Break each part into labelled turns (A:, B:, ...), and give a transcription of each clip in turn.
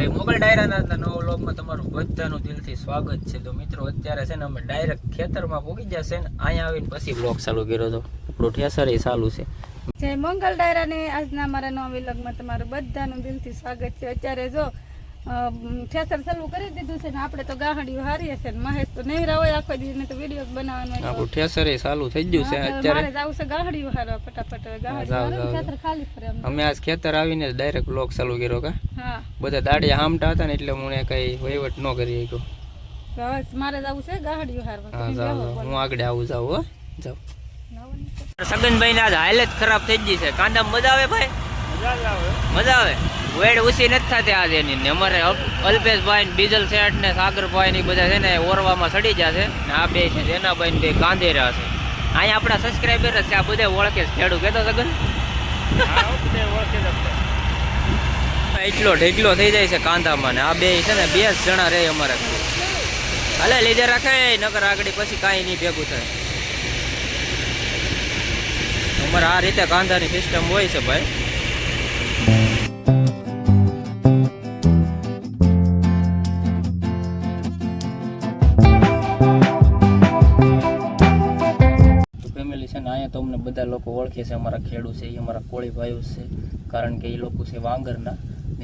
A: જય મોગલ ડાયરાના નવો વ્લોગમાં તમારું બધાનું દિલથી સ્વાગત છે. તો મિત્રો અત્યારે છે ને અમે ડાયરેક્ટ ખેતરમાં પોગી ગયા છે ને અહીંયા આવીને પછી બ્લોગ ચાલુ કર્યો હતો આપણું ઠેસર એ ચાલુ છે.
B: જય મંગલ ડાયરાને આજના મારા નવા વિલોગમાં તમારું બધાનું દિલથી સ્વાગત છે. અત્યારે જો ખેતર ઠેસર ચાલુ કરી દીધું છે ને આપણે તો ગાહડીઓ હારીએ છે ને મહેશ તો નહેરા હોય આખો દિવસ ને તો વીડિયો બનાવવાનો.
A: આપણું ઠેસર એ ચાલુ થઈ ગયું છે અત્યારે.
B: જવું છે ગાહડીઓ હારવા ફટાફટ. ગાહડીઓ. ઠેસર ખાલી ફરે
A: અમે આજ ખેતર આવીને ડાયરેક્ટ બ્લોગ ચાલુ કર્યો કા. બધા દાડિયા હામટા હતા ને એટલે હું કઈ વહીવટ ન કરી શક્યો.
B: મારે જવું છે ગાહડીઓ હારવા.
A: હા
B: તમે
A: જાઓ
B: જાઓ
A: જાઓ.
B: બોલો.
A: હું આગળ આવું જાઉં હો. જાઉં સગનભાઈ ને આજ હાલત ખરાબ થઈ ગઈ છે. કાંદા મજા આવે ભાઈ? મજા આવે. વેડ ઉસી નથી થતી આજે એની. ને અમારે અલ્પેશભાઈ ને બીજલ શેઠ ને સાગરભાઈ ને બધા છે ને ઓરવામાં સડી જશે ને આ બે છે જેનાભાઈ ને બે કાંદે રહ્યા છે. અહીંયા આપણા સબસ્ક્રાઈબર છે આ બધા ઓળખે છે. ખેડૂત કેતો સગન? એટલો ઢેકલો થઈ જાય છે કાંધામાં ને. આ બે છે ને, બે જણા રહે અમારે હાલે, લીધે રાખે નગર આગળ પછી કાંઈ નહીં ભેગું થાય. અમારે આ રીતે કાંધાની સિસ્ટમ હોય છે ભાઈ. અહીંયા તો અમને બધા લોકો ઓળખે છે, અમારા ખેડૂત છે, એ અમારા કોળી ભાઈઓ છે. કારણ કે એ લોકો છે વાંગરના.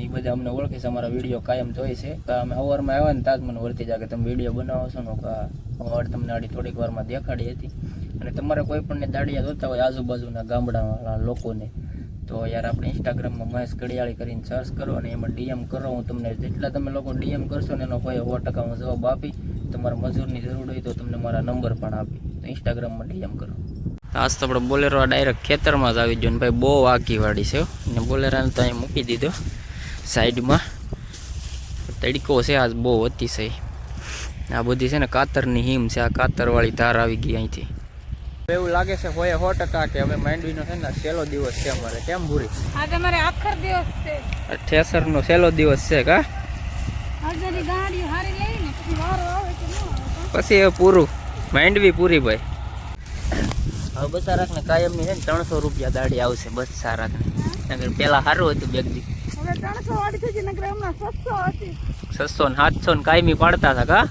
A: એ બધા અમને ઓળખે છે, અમારા વીડિયો કાયમ જોઈ છે. અમે અવારમાં આવ્યા ને ત્યાં જ મને વર્તી જાય કે તમે વીડિયો બનાવો છો ને અવાડ તમને આડી થોડીક વારમાં દેખાડી હતી. અને તમારે કોઈ પણ દાડિયા જોતા હોય આજુબાજુના ગામડાવાળા લોકોને, તો યાર આપણે ઇન્સ્ટાગ્રામમાં મહેશ કડિયાળી કરીને સર્ચ કરો અને એમાં ડીએમ કરો. હું તમને જેટલા તમે લોકો ડીએમ કરશો ને એનો કોઈ સો ટકા હું જવાબ આપી. તમારે મજૂરની જરૂર હોય તો તમને મારા નંબર પણ આપી. તો ઇન્સ્ટાગ્રામમાં ડીએમ કરો. આજ તો આપણે બોલેરો ડાયરેક્ટ ખેતરમાં જ આવી ગયો ને ભાઈ બહુ આગી વાડી છે ને બોલેરાને તો અહીં મૂકી દીધો. સાઈડમાં તડકો છે આજ બહુ અતિશય આ બધી છે ને કાતરની હિમ છે આ કાતરવાળી ધાર આવી ગઈ અહીંથી. એવું લાગે છે હોય સો ટકા કે હવે માંડવીનો છે ને છેલ્લો દિવસ છે અમારે. કેમ ભૂરી?
B: આજે મારે આખર દિવસ છે.
A: ઠેસરનો છેલ્લો દિવસ છે કા?
B: આજે ની હારી લઈ ને પછી વારો આવે કે ન
A: પછી એ પૂરું. માંડવી પૂરી ભાઈ. હવે બસ રાખને કાયમની છે ને ત્રણસો રૂપિયા દાડી આવશે બસ સારાકને નગર પેલા સારું હતું બેગદી
B: હવે
A: છસો ને સાતસો ને કાયમી પાડતા હતા કા?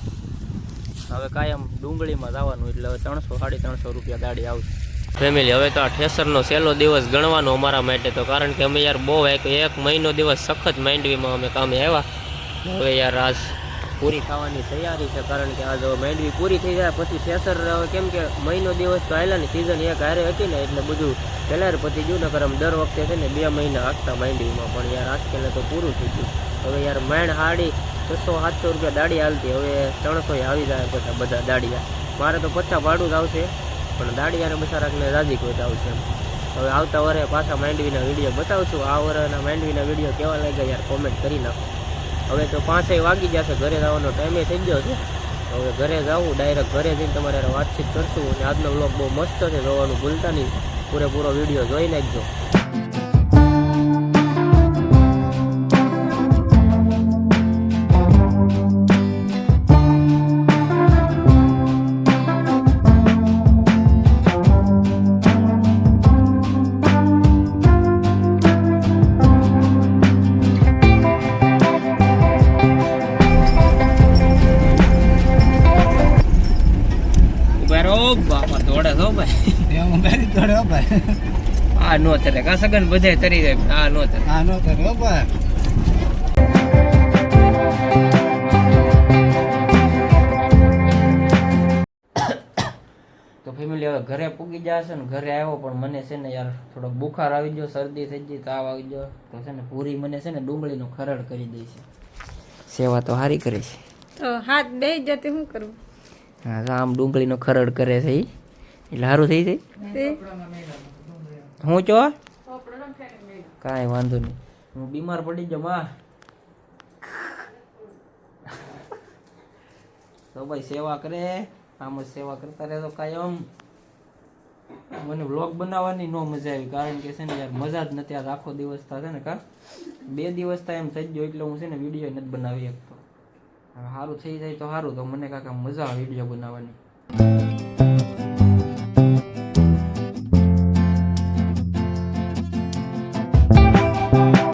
A: હવે કાયમ ડુંગળીમાં જવાનું એટલે હવે ત્રણસો સાડી ત્રણસો રૂપિયા ગાડી આવશે. ફેમિલી હવે તો આ ઠેસરનો છેલ્લો દિવસ ગણવાનો અમારા માટે તો, કારણ કે અમે યાર બહુ એક એક મહિનો દિવસ સખત માંડવીમાં અમે કામે આવ્યા. હવે યાર આજ પૂરી ખાવાની તૈયારી છે, કારણ કે આજ હવે માંડવી પૂરી થઈ જાય, પછી થેસર કેમ કે મહિનો દિવસ તો આવેલાની સિઝન એક હારે હતી ને, એટલે બધું પહેલાં પતી ગયું ને આમ દર વખતે છે ને, બે મહિના હાંકતા મેંડવીમાં પણ યાર આજકાલ તો પૂરું થઈ ગયું. હવે યાર મેણ હાડી છસો સાતસો રૂપિયા દાડી હાલતી, હવે ત્રણસો આવી જાય બધા બધા દાડિયા. મારે તો પચાસ ભાડું જ આવશે, પણ દાડિયાને બસારાકને રાજી કોઈ જ આવશે. હવે આવતા વરે પાછા માંડવીના વીડિયો બતાવશું. આ વરના માંડવીના વીડિયો કેવા લાગ્યા યાર કોમેન્ટ કરી નાખો. હવે તો પાંચેય વાગી જશે, ઘરે જવાનો ટાઈમે થઈ ગયો છે. હવે ઘરે જાવું ડાયરેક્ટ ઘરે જઈને તમારે વાતચીત કરશું. અને આજનો બ્લોગ બહુ મસ્ત છે, જોવાનું ભૂલતા નહીં. પૂરેપૂરો વીડિયો જોઈ નાખજો. દોડે ભાઈ. આ નો તરે. કા સગન બધે તરી જાય આ નો તરે. તો ફેમિલી હવે ઘરે પૂગી જશે ને ઘરે આવ્યો પણ મને છે ને યાર થોડોક બુખાર આવી ગયો શરદી થઈ ગઈ તાવ આવી ગયો. તો છે ને પૂરી મને છે ને ડુંગળીનો ખરડ કરી દે છે. સેવા તો સારી કરે છે.
B: તો હાથ બે જતી શું કરું?
A: હા આમ ડુંગળીનો ખરડ કરે છે ઈ. એટલે સારું થઈ જાય
B: તે
A: હું ચો કાંઈ વાંધો નહીં હું બીમાર પડી જાઉં માં તો ભાઈ સેવા કરે આમ જ સેવા કરતા રહેતો કાયમ મને વ્લોગ બનાવવાની નો મજા આવી કારણ કે છે ને યાર મજા જ નથી આજ આખો દિવસ થશે ને કા બે દિવસ થાય એમ થઈ ગયો એટલે હું છે ને વીડિયો નથી બનાવી શકતો હવે સારું થઈ જાય તો સારું તો મને કાકા મજા આવે વીડિયો બનાવવાની